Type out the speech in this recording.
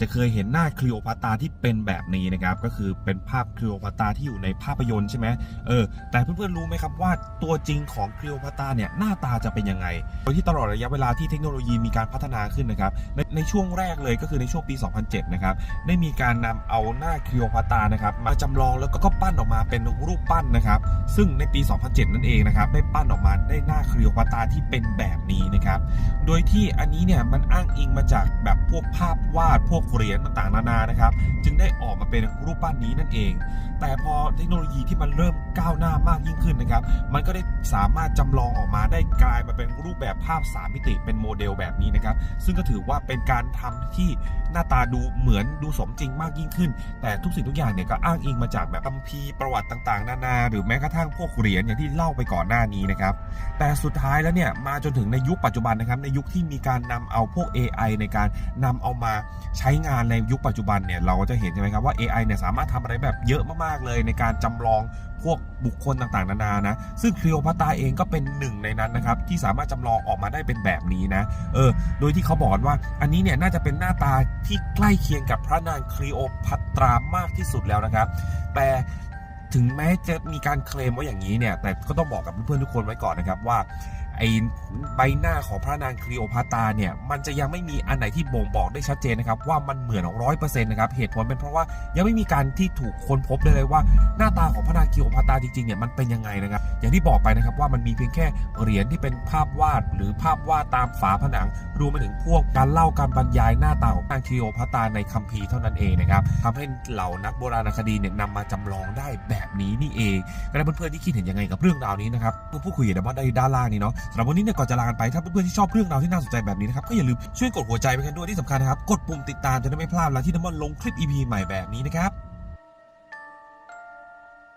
จะเคยเห็นหน้าคลีโอพัตาที่เป็นแบบนี้นะครับ ก็คือเป็นภาพคลีโอพัตาที่อยู่ในภาพยนตร์ใช่ไหมเออ แต่เพื่อนๆรู้ไหมครับว่าตัวจริงของคลีโอพัตาเนี่ยหน้าตาจะเป็นยังไง โดยที่ตลอดระยะเวลาที่เทคโนโลยีมีการพัฒนาขึ้นนะครับในในช่วงแรกเลยก็คือในช่วงปี 2007 นะครับ ได้มีการนำเอาหน้าคลีโอพัตานะครับมาจำลองแล้วก็ปั้นออกมาเป็นรูปปั้นนะครับ ซึ่งในปี 2007 นั่นเองนะครับได้ปั้นออกมาได้หน้าคลีโอพัตาที่เป็นแบบนี้นะครับ โดยที่อันนี้เนี่ยมันอ้างอิงมาจากแบบพวกภาพวาดพวกเหรียญต่างๆนานานะครับ จึงได้ออกมาเป็นรูปปั้นนี้นั่นเอง แต่พอเทคโนโลยีที่มันเริ่มก้าวหน้ามากยิ่งขึ้นนะครับ มันก็ได้สามารถจำลองออกมาได้กลายมาเป็นรูปแบบภาพ3มิติเป็นโมเดลแบบนี้นะครับ ซึ่งก็ถือว่าเป็นการทำที่ หน้าตาดูเหมือนดูสมจริงมากยิ่งขึ้น แต่ทุกสิ่งทุกอย่างเนี่ยก็อ้างอิงมาจากแบบคัมภีร์ประวัติต่างๆ นานา หรือแม้กระทั่งพวกเหรียญอย่างที่เล่าไปก่อนหน้านี้นะครับ แต่สุดท้ายแล้วเนี่ยมาจนถึงในยุคปัจจุบันนะครับในยุคที่มีการนำเอาพวก AI ในการนำเอามาใช้งานในยุคปัจจุบันเนี่ยเราก็จะเห็นใช่ไหมครับว่า AI เนี่ยสามารถทำอะไรแบบเยอะมากๆเลยในการจำลอง พวกบุคคลต่างๆ นานานะ ซึ่งคลีโอพัตราเองก็เป็นหนึ่งในนั้นนะครับ ที่สามารถจำลองออกมาได้เป็นแบบนี้นะ เออ โดยที่เขาบอกว่า อันนี้เนี่ยน่าจะเป็นหน้าตาที่ใกล้เคียงกับพระนางคลีโอพัตรามากที่สุดแล้วนะครับ แต่ถึงแม้จะมีการเคลมว่าอย่างนี้เนี่ย แต่ก็ต้องบอกกับเพื่อนๆทุกคนไว้ก่อนนะครับว่า ไอใบหน้าของพระนางคลีโอพัตาเนี่ยมันจะยังไม่มีอันไหนที่บ่งบอกได้ชัดเจนนะครับว่ามันเหมือนร้อยเปอร์เซ็นต์นะครับเหตุผลเป็นเพราะว่ายังไม่มีการที่ถูกค้นพบได้เลยว่าหน้าตาของพระนางคลีโอพัตาจริงๆเนี่ยมันเป็นยังไงนะครับอย่างที่บอกไปนะครับว่ามันมีเพียงแค่เหรียญที่เป็นภาพวาดหรือภาพวาดตามฝาผนังรวมไปถึงพวกการเล่าการบรรยายหน้าตาของนางคลีโอพัตาในคัมภีร์เท่านั้นเองนะครับทำให้เหล่านักโบราณคดีเนี่ยนำมาจำลองได้แบบนี้นี่เองก็แล้เพื่อนๆที่คิดเห็นยังไงกับเรื่องราวนี้นะครับก็พูดคุยกันมาได้ด้านล่างนี้เนาะสำหรับวันนี้เนี่ยก่อนจะลากันไปถ้าเพื่อนๆที่ชอบเรื่องราวที่น่าสนใจแบบนี้นะครับก็อย่าลืมช่วยกดหัวใจไปกันด้วยที่สำคัญนะครับกดปุ่มติดตามจะได้ไม่พลาดเวลาที่น้ำมันลงคลิป EP ใหม่แบบนี้นะครับ